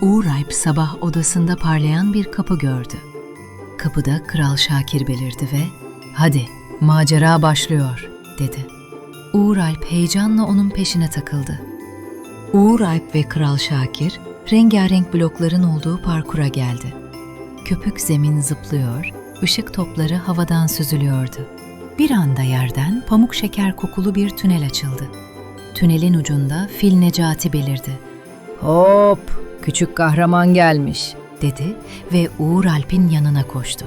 Uğur Alp sabah odasında parlayan bir kapı gördü. Kapıda Kral Şakir belirdi ve ''Hadi, macera başlıyor.'' dedi. Uğur Alp heyecanla onun peşine takıldı. Uğur Alp ve Kral Şakir rengarenk blokların olduğu parkura geldi. Köpük zemin zıplıyor, ışık topları havadan süzülüyordu. Bir anda yerden pamuk şeker kokulu bir tünel açıldı. Tünelin ucunda Fil Necati belirdi. Hop, küçük kahraman gelmiş, dedi ve Uğur Alp'in yanına koştu.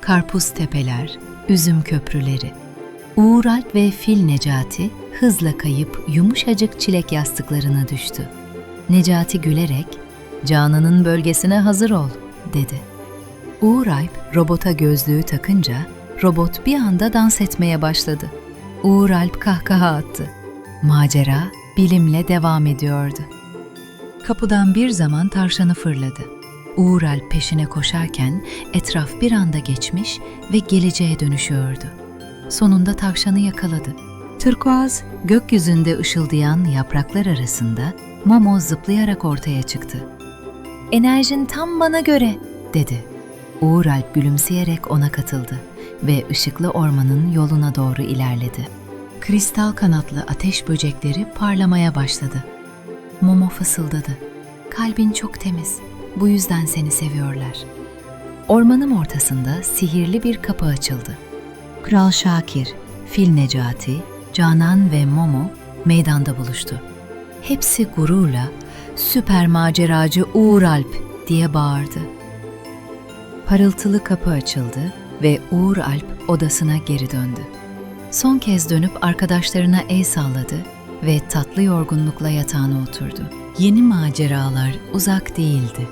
Karpuz tepeler, üzüm köprüleri. Uğur Alp ve Fil Necati hızla kayıp yumuşacık çilek yastıklarına düştü. Necati gülerek, Canan'ın bölgesine hazır ol, dedi. Uğur Alp robota gözlüğü takınca robot bir anda dans etmeye başladı. Uğur Alp kahkaha attı. Macera bilimle devam ediyordu. Kapıdan bir zaman tavşanı fırladı. Uğur peşine koşarken etraf bir anda geçmiş ve geleceğe dönüşüyordu. Sonunda tavşanı yakaladı. Turkuaz, gökyüzünde ışıldayan yapraklar arasında Momo zıplayarak ortaya çıktı. Enerjin tam bana göre, dedi. Uğur gülümseyerek ona katıldı ve ışıklı ormanın yoluna doğru ilerledi. Kristal kanatlı ateş böcekleri parlamaya başladı. Momo fısıldadı. Kalbin çok temiz. Bu yüzden seni seviyorlar. Ormanın ortasında sihirli bir kapı açıldı. Kral Şakir, Fil Necati, Canan ve Momo meydanda buluştu. Hepsi gururla süper maceracı Uğur Alp diye bağırdı. Parıltılı kapı açıldı ve Uğur Alp odasına geri döndü. Son kez dönüp arkadaşlarına el salladı ve tatlı yorgunlukla yatağına oturdu. Yeni maceralar uzak değildi.